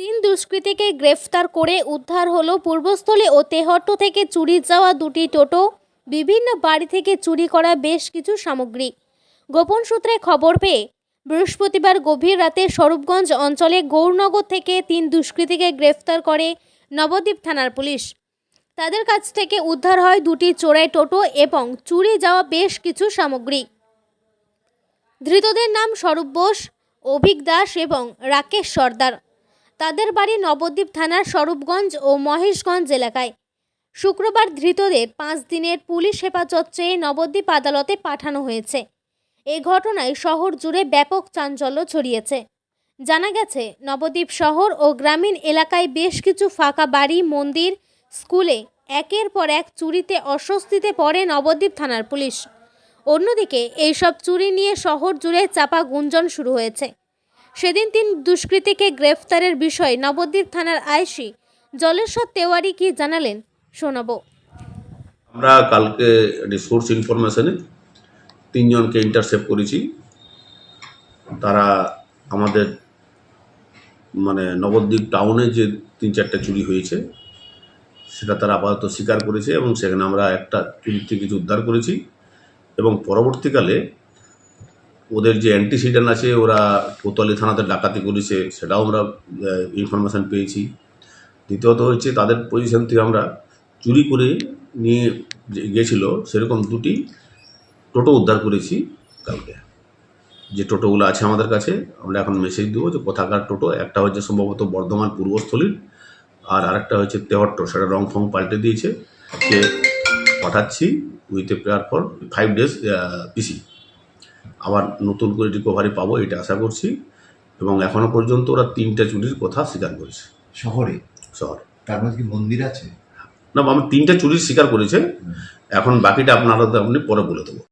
তিন দুষ্কৃতীকে গ্রেফতার করে উদ্ধার হলো পূর্বস্থলী ও তেহট্ট থেকে চুরি যাওয়া দুটি টোটো। বিভিন্ন বাড়ি থেকে চুরি করা বেশ কিছু সামগ্রী। গোপন সূত্রে খবর পেয়ে বৃহস্পতিবার গভীর রাতে স্বরূপগঞ্জ অঞ্চলে গৌরনগর থেকে তিন দুষ্কৃতীকে গ্রেফতার করে নবদ্বীপ থানার পুলিশ। তাদের কাছ থেকে উদ্ধার হয় দুটি চোরাই টোটো এবং চুরি যাওয়া বেশ কিছু সামগ্রী। ধৃতদের নাম স্বরূপ বোস, অভিক দাস এবং রাকেশ সর্দার। তাদের বাড়ি নবদ্বীপ থানার স্বরূপগঞ্জ ও মহেশগঞ্জ এলাকায়। শুক্রবার ধৃতদের পাঁচ দিনের পুলিশ হেফাজত চেয়ে নবদ্বীপ আদালতে পাঠানো হয়েছে। এ ঘটনায় শহর জুড়ে ব্যাপক চাঞ্চল্য ছড়িয়েছে। জানা গেছে, নবদ্বীপ শহর ও গ্রামীণ এলাকায় বেশ কিছু ফাঁকা বাড়ি, মন্দির, স্কুলে একের পর এক চুরিতে অস্বস্তিতে পড়ে নবদ্বীপ থানার পুলিশ। অন্যদিকে, এইসব চুরি নিয়ে শহর জুড়ে চাপা গুঞ্জন শুরু হয়েছে। সেদিন তিন দুষ্কৃতীকে গ্রেফতারের বিষয়ে নবদ্বীপ থানার আইসি জলেশ্বর তেওয়ারি কি জানালেন, শোনাবো। আমরা কালকে সোর্স ইনফরমেশনে তিনজনকে ইন্টারসেপ্ট করেছি। তারা আমাদের মানে নবদ্বীপ টাউনে যে তিন চারটে চুরি হয়েছে, সেটা তারা আপাতত স্বীকার করেছে এবং সেখানে আমরা একটা চুরি থেকে কিছু উদ্ধার করেছি এবং পরবর্তীকালে ওদের যে অ্যান্টিসিডেন্ট আছে, ওরা কোতোয়ালি থানাতে ডাকাতি করেছে, সেটাও আমরা ইনফরমেশান পেয়েছি। দ্বিতীয়ত হচ্ছে তাদের পজিশন থেকে আমরা চুরি করে নিয়ে গেছিল, সেরকম দুটি টোটো উদ্ধার করেছি কালকে। যে টোটোগুলো আছে আমাদের কাছে, আমরা এখন মেসেজ দেবো যে কোথাকার টোটো, একটা হচ্ছে সম্ভবত বর্ধমান পূর্বস্থলীর, আর আরেকটা হচ্ছে তেহট্ট, সেটা রং ফং পাল্টে দিয়েছে। সে পাঠাচ্ছি, with a prayer for five days PC আবার নতুন করে রিকভারি পাবো এটা আশা করছি। এবং এখনও পর্যন্ত ওরা তিনটা চুরির কথা স্বীকার করেছে। শহরে? শহরে। তার মধ্যে কি মন্দির আছে? না আমি তিনটা চুরির স্বীকার করেছে। এখন বাকিটা আপনারা আপনি পরে বলে দেবো।